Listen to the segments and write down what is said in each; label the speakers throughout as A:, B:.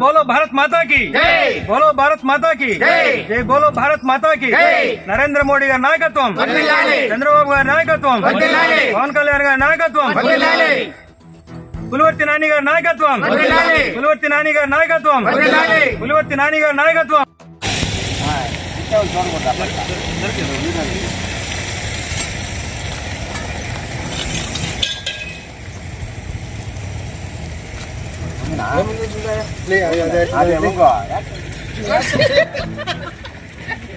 A: बोलो भारत माता की
B: జై
A: बोलो भारत माता की
B: జై.
A: జై बोलो भारत माता की
B: జై.
A: నరేంద్ర మోడీ గారి నాయకత్వం
B: వర్ధిల్లాలి.
A: చంద్రబాబు గారి నాయకత్వం
B: వర్ధిల్లాలి.
A: పవన్ కళ్యాణ్ గారి నాయకత్వం
B: వర్ధిల్లాలి.
A: పులివర్తి నాని గారి నాయకత్వం
B: వర్ధిల్లాలి.
A: పులివర్తి నాని గారి నాయకత్వం
B: వర్ధిల్లాలి.
A: పులివర్తి నాని గారి నాయకత్వం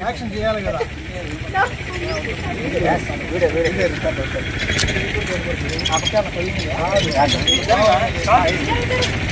C: యాక్షన్ చేయాలి కదా. హిల్స్ మీద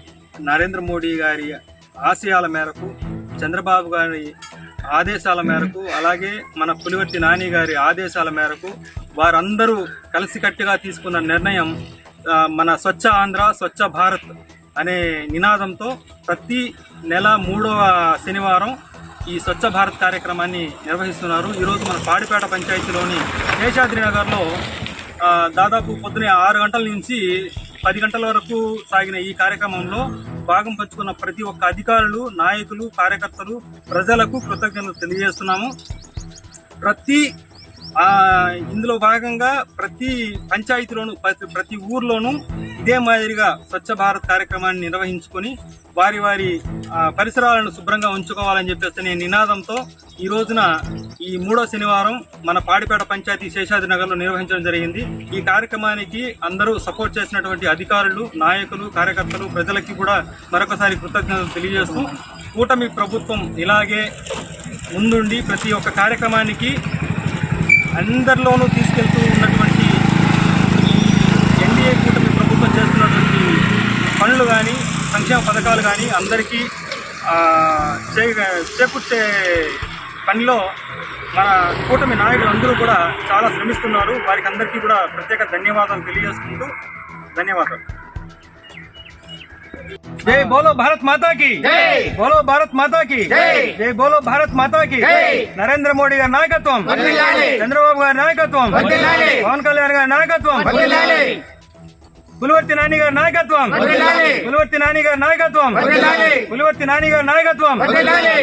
A: నరేంద్ర మోడీ గారి ఆశయాల మేరకు చంద్రబాబు గారి ఆదేశాల మేరకు అలాగే మన పులివర్తి నాని గారి ఆదేశాల మేరకు వారందరూ కలిసికట్టుగా తీసుకున్న నిర్ణయం మన స్వచ్ఛ ఆంధ్ర స్వచ్ఛ భారత్ అనే నినాదంతో ప్రతి నెల మూడవ శనివారం ఈ స్వచ్ఛ భారత్ కార్యక్రమాన్ని నిర్వహిస్తున్నారు. ఈరోజు మన పాడిపేట పంచాయతీలోని శేషాద్రి నగర్లో దాదాపు పొద్దున్నే ఆరు గంటల నుంచి పది గంటల వరకు సాగిన ఈ కార్యక్రమంలో భాగం పంచుకున్న ప్రతి ఒక్క అధికారులు నాయకులు కార్యకర్తలు ప్రజలకు కృతజ్ఞతలు తెలియజేస్తున్నాము. ప్రతి ఆ, ఇందులో భాగంగా ప్రతి పంచాయతీలోను ప్రతి ప్రతి ఊర్లోనూ ఇదే మాదిరిగా స్వచ్ఛ భారత్ కార్యక్రమాన్ని నిర్వహించుకొని వారి వారి పరిసరాలను శుభ్రంగా ఉంచుకోవాలని చెప్పేసి నేను నినాదంతో ఈ రోజున ఈ మూడో శనివారం మన పాడిపేట పంచాయతీ శేషాద్రి నగర్లో నిర్వహించడం జరిగింది. ఈ కార్యక్రమానికి అందరూ సపోర్ట్ చేసినటువంటి అధికారులు నాయకులు కార్యకర్తలు ప్రజలకి కూడా మరొకసారి కృతజ్ఞతలు తెలియజేస్తూ కూటమి ప్రభుత్వం ఇలాగే ముందుండి ప్రతి ఒక్క కార్యక్రమానికి అందరిలోనూ తీసుకెళ్తూ ఉన్నటువంటి ఈ ఎన్డీఏ కూటమి ప్రభుత్వం చేస్తున్నటువంటి పనులు కానీ సంక్షేమ పథకాలు కానీ అందరికీ చే చేకూర్చే పనిలో మన కూటమి నాయకులందరూ కూడా చాలా శ్రమిస్తున్నారు. వారికి అందరికీ కూడా ప్రత్యేక ధన్యవాదాలు తెలియజేసుకుంటూ ధన్యవాదాలు. జై బోలో భారత్ మాతా కి
B: జై
A: బోలో భారత్ మాతా కి
B: జై.
A: జై బోలో భారత్ మాతా కి
B: జై.
A: నరేంద్ర మోడీ గారి నాయకత్వం
B: వర్ధిల్లాలి.
A: చంద్రబాబు గారి నాయకత్వం
B: వర్ధిల్లాలి.
A: పవన్ కళ్యాణ్ గారి నాయకత్వం
B: వర్ధిల్లాలి.
A: పులివర్తి నాని గారి నాయకత్వం
B: వర్ధిల్లాలి.
A: పులివర్తి నాని గారి నాయకత్వం
B: వర్ధిల్లాలి.
A: పులివర్తి నాని గారి నాయకత్వం
B: వర్ధిల్లాలి.